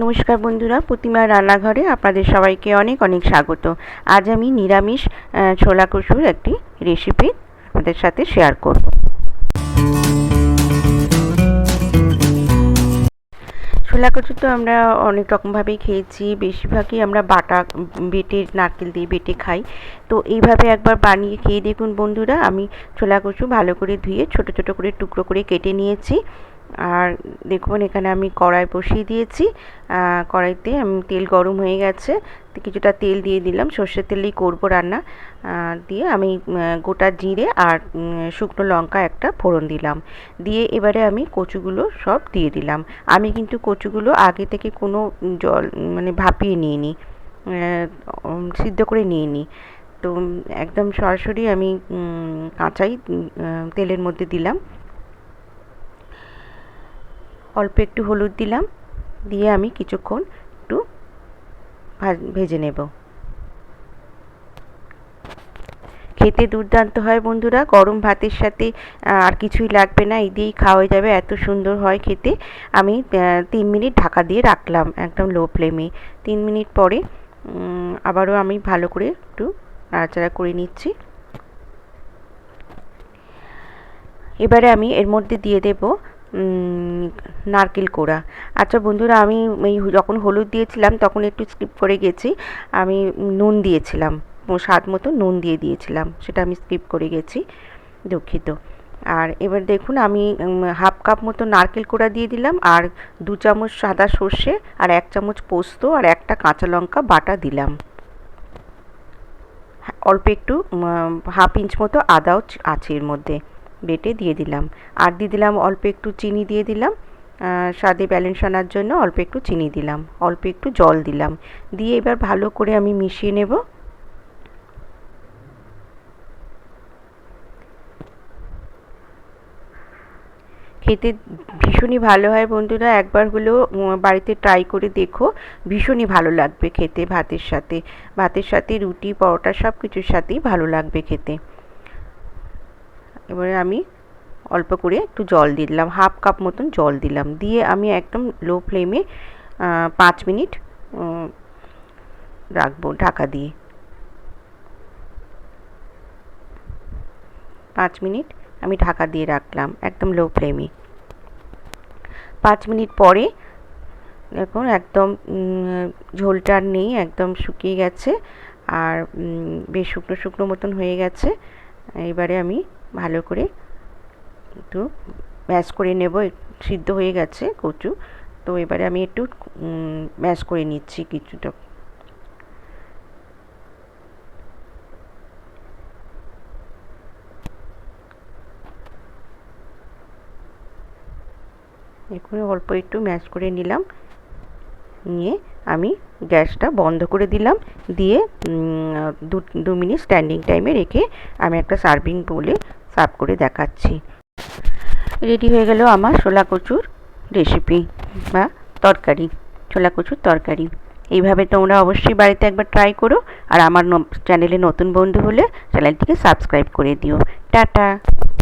নমস্কার বন্ধুরা, প্রতিমা রান্নাঘরে আপনাদের সবাইকে অনেক অনেক স্বাগত। আজ আমি নিরামিষ ছোলা কচুর একটি রেসিপি আপনাদের সাথে শেয়ার করব। ছোলা কচু তো আমরা অনেক রকমভাবেই খেয়েছি, বেশিরভাগই আমরা বাটা বেটে নারকেল দিয়ে বেটে খাই। তো এইভাবে একবার বানিয়ে খেয়ে দেখুন বন্ধুরা, আমি ছোলা কচু ভালো করে ধুয়ে ছোট ছোট করে টুকরো করে কেটে নিয়েছি। আর দেখুন, এখানে আমি কড়াই বসিয়ে দিয়েছি। কড়াইতে আমি তেল গরম হয়ে গেছে। কিছুটা তেল দিয়ে দিলাম। সর্ষের তেলেই করব রান্না। দিয়ে আমি গোটা জিরে আর শুকনো লঙ্কা একটা ফোড়ন দিলাম। দিয়ে এবারে আমি কচুগুলো সব দিয়ে দিলাম। আমি কিন্তু কচুগুলো আগে থেকে কোনো জল মানে ভাপিয়ে নিয়ে নিই সিদ্ধ করে নিয়ে নিই তো একদম সরাসরি আমি কাঁচাই তেলের মধ্যে দিলাম। অল্প একটু হলুদ দিলাম, দিয়ে আমি কিছুক্ষণ একটু ভেজে নেব। খেতে দুর্দান্ত হয় বন্ধুরা, গরম ভাতের সাথে আর কিছুই লাগবে না, এই দিয়েই খাওয়া যাবে, এত সুন্দর হয় খেতে। আমি তিন মিনিট ঢাকা দিয়ে রাখলাম একদম লো ফ্লেমে। তিন মিনিট পরে আবারও আমি ভালো করে একটু নাড়াচাড়া করে নিচ্ছি। এবারে আমি এর মধ্যে দিয়ে দেব নারকেল কোড়া। আচ্ছা বন্ধুরা, আমি এই যখন হলুদ দিয়েছিলাম, তখন একটু স্কিপ করে গেছি। আমি নুন দিয়েছিলাম স্বাদ মতো নুন দিয়ে দিয়েছিলাম, সেটা আমি স্কিপ করে গেছি, দুঃখিত। আর এবার দেখুন, আমি হাফ কাপ মতো নারকেল কোড়া দিয়ে দিলাম, আর দু চামচ সাদা সর্ষে, আর এক চামচ পোস্ত, আর একটা কাঁচা লঙ্কা বাটা দিলাম। অল্প একটু হাফ ইঞ্চ মতো আদাও আছে এর মধ্যে। বেটে দিয়ে দিলাম। আর দিয়ে দিলাম অল্প একটু চিনি দিয়ে দিলাম। স্বাদে ব্যালেন্স আনার জন্য অল্প একটু চিনি দিলাম। অল্প একটু জল দিলাম। দিয়ে এবার ভালো করে আমি মিশিয়ে নেব। খেতে ভীষণই ভালো হয় বন্ধুরা। একবার হলেও বাড়িতে ট্রাই করে দেখো। ভীষণই ভালো লাগবে খেতে ভাতের সাথে। ভাতের সাথে রুটি, পরোটা সব কিছুর সাথেই ভালো লাগবে খেতে। এবারে আমি অল্প করে একটু জল দিয়ে দিলাম, হাফ কাপ মতন জল দিলাম। দিয়ে আমি একদম লো ফ্লেমে পাঁচ মিনিট রাখব ঢাকা দিয়ে। পাঁচ মিনিট আমি ঢাকা দিয়ে রাখলাম একদম লো ফ্লেমে পাঁচ মিনিট পরে দেখুন একদম ঝোলটা নেই, একদম শুকিয়ে গেছে। আর বেশ শুকনো শুকনো মতন হয়ে গেছে। এবারে আমি ভালো করে একটু ম্যাশ করে নেব। সিদ্ধ হয়ে গেছে কচু। তো এবারে আমি একটু ম্যাশ করে নিচ্ছি কিছুটা। এখন অল্প একটু ম্যাশ করে নিলাম। নিয়ে আমি গ্যাসটা বন্ধ করে দিলাম। দিয়ে দু মিনিট স্ট্যান্ডিং টাইমে রেখে আমি একটা সার্ভিং বলে সার্ভ করে দেখাচ্ছি। রেডি হয়ে গেল আমার ছোলা কচুর রেসিপি বা তরকারি, ছোলা কচুর তরকারি। এইভাবে তোমরা অবশ্যই বাড়িতে একবার ট্রাই করো আর আমার চ্যানেলে নতুন বন্ধু হলে চ্যানেলটিকে সাবস্ক্রাইব করে দিও। টাটা!